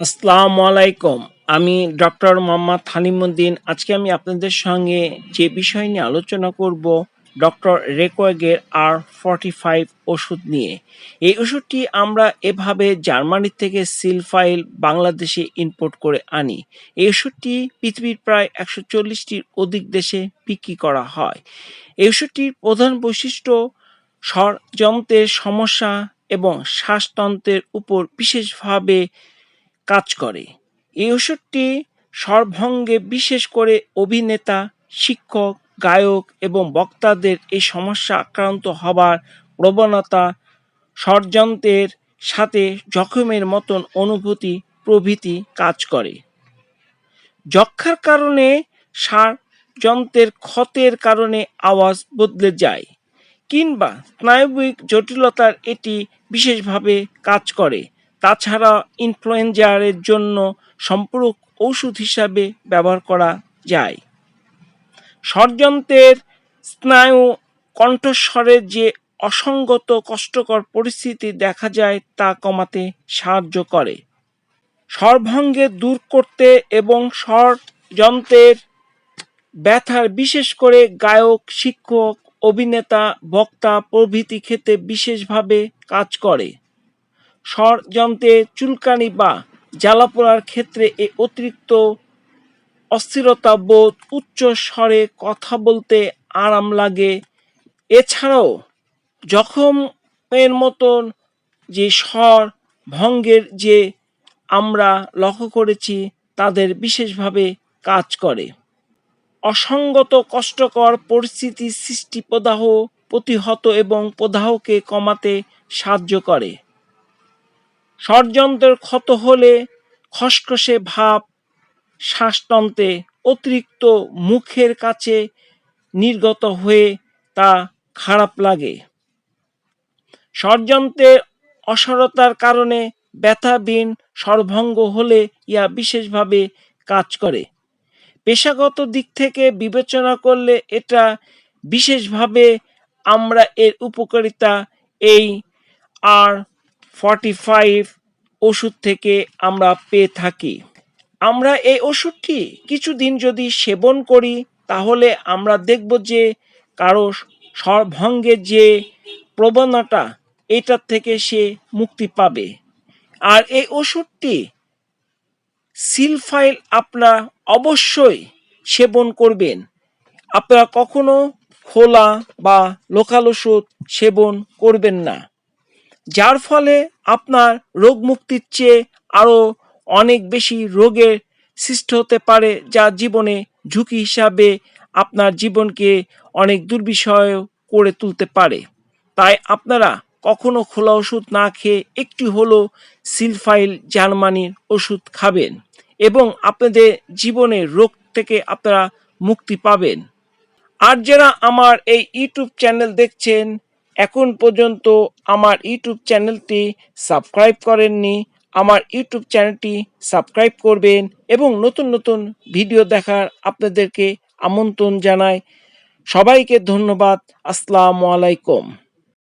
আসসালামু আলাইকুম আমি ডক্টর মোহাম্মদ হালিমুদ্দিন। আজকে আমি আপনাদের সঙ্গে যে বিষয় নিয়ে আলোচনা করব, ডক্টর রেকোয়েগের আর ফর্টি ফাইভ ওষুধ নিয়ে। এই ওষুধটি আমরা এভাবে জার্মানি থেকে সিলফাইল বাংলাদেশে ইম্পোর্ট করে আনি। এই ওষুধটি পৃথিবীর প্রায় একশো চল্লিশটির অধিক দেশে বিক্রি করা হয়। এই ওষুধটির প্রধান বৈশিষ্ট্য ষড়যন্ত্রের সমস্যা এবং শ্বাসতন্ত্রের উপর বিশেষভাবে কাজ করে। এই ওষুধটি স্বরভঙ্গে বিশেষ করে অভিনেতা, শিক্ষক, গায়ক এবং বক্তাদের এই সমস্যা আক্রান্ত হবার প্রবণতা, ষড়যন্ত্রের সাথে জখমের মতন অনুভূতি, প্রভৃতি কাজ করে। যক্ষার কারণে ষড়যন্ত্রের ক্ষতের কারণে আওয়াজ বদলে যায় কিংবা স্নায়বিক জটিলতার এটি বিশেষভাবে কাজ করে। তাছাড়া ইনফ্লুয়েঞ্জারের জন্য সম্পূরক ওষুধ হিসাবে ব্যবহার করা যায়। ষড়যন্ত্রের স্নায়ু কণ্ঠস্বরের যে অসঙ্গত কষ্টকর পরিস্থিতি দেখা যায় তা কমাতে সাহায্য করে। স্বরভঙ্গে দূর করতে এবং ষড়যন্ত্রের ব্যথার বিশেষ করে গায়ক, শিক্ষক, অভিনেতা, বক্তা প্রভৃতি ক্ষেত্রে বিশেষভাবে কাজ করে। ষড়যন্ত্রে চুলকানি বা জ্বালাপোড়ার ক্ষেত্রে এ অতিরিক্ত অস্থিরতা বোধ উচ্চ স্বরে কথা বলতে আরাম লাগে। এছাড়াও জখমের মতন যে স্বর ভঙ্গের যে আমরা লক্ষ্য করেছি, তাদের বিশেষভাবে কাজ করে। অসঙ্গত কষ্টকর পরিস্থিতি সৃষ্টি প্রদাহ প্রতিহত এবং প্রদাহকে কমাতে সাহায্য করে। ষড়যন্ত্রের ক্ষত হলে খসখসে ভাব, শ্বাসতন্ত্রে অতিরিক্ত মুখের কাছে নির্গত হয়ে তা খারাপ লাগে। ষড়যন্ত্রের অসরতার কারণে ব্যথাবিন স্বরভঙ্গ হলে ইয়া বিশেষভাবে কাজ করে। পেশাগত দিক থেকে বিবেচনা করলে এটা বিশেষভাবে আমরা এর উপকারিতা এই আর ফর্টি ফাইভ ওষুধ থেকে আমরা পেয়ে থাকি। আমরা এই ওষুধটি কিছুদিন যদি সেবন করি, তাহলে আমরা দেখব যে কারও স্বরভঙ্গের যে প্রবণতা, এটার থেকে সে মুক্তি পাবে। আর এই ওষুধটি সিলফাইল আপনারা অবশ্যই সেবন করবেন। আপনারা কখনো খোলা বা লোকাল ওষুধ সেবন করবেন না। যার ফলে আপনার রোগ মুক্তির চেয়ে আরও অনেক বেশি রোগের সৃষ্টি হতে পারে, যা জীবনে ঝুঁকি হিসাবে আপনার জীবনকে অনেক দুর্বিষয় করে তুলতে পারে। তাই আপনারা কখনো খোলা ওষুধ না খেয়ে একটি হলো সিলফাইল জার্মানির ওষুধ খাবেন এবং আপনাদের জীবনে রোগ থেকে আপনারা মুক্তি পাবেন। আর যারা আমার এই ইউটিউব চ্যানেল দেখছেন এখন পর্যন্ত আমার ইউটিউব চ্যানেলটি সাবস্ক্রাইব করেননি, আমার ইউটিউব চ্যানেলটি সাবস্ক্রাইব করবেন এবং নতুন নতুন ভিডিও দেখার আপনাদেরকে আমন্ত্রণ জানাই। সবাইকে ধন্যবাদ, আসসালামু আলাইকুম।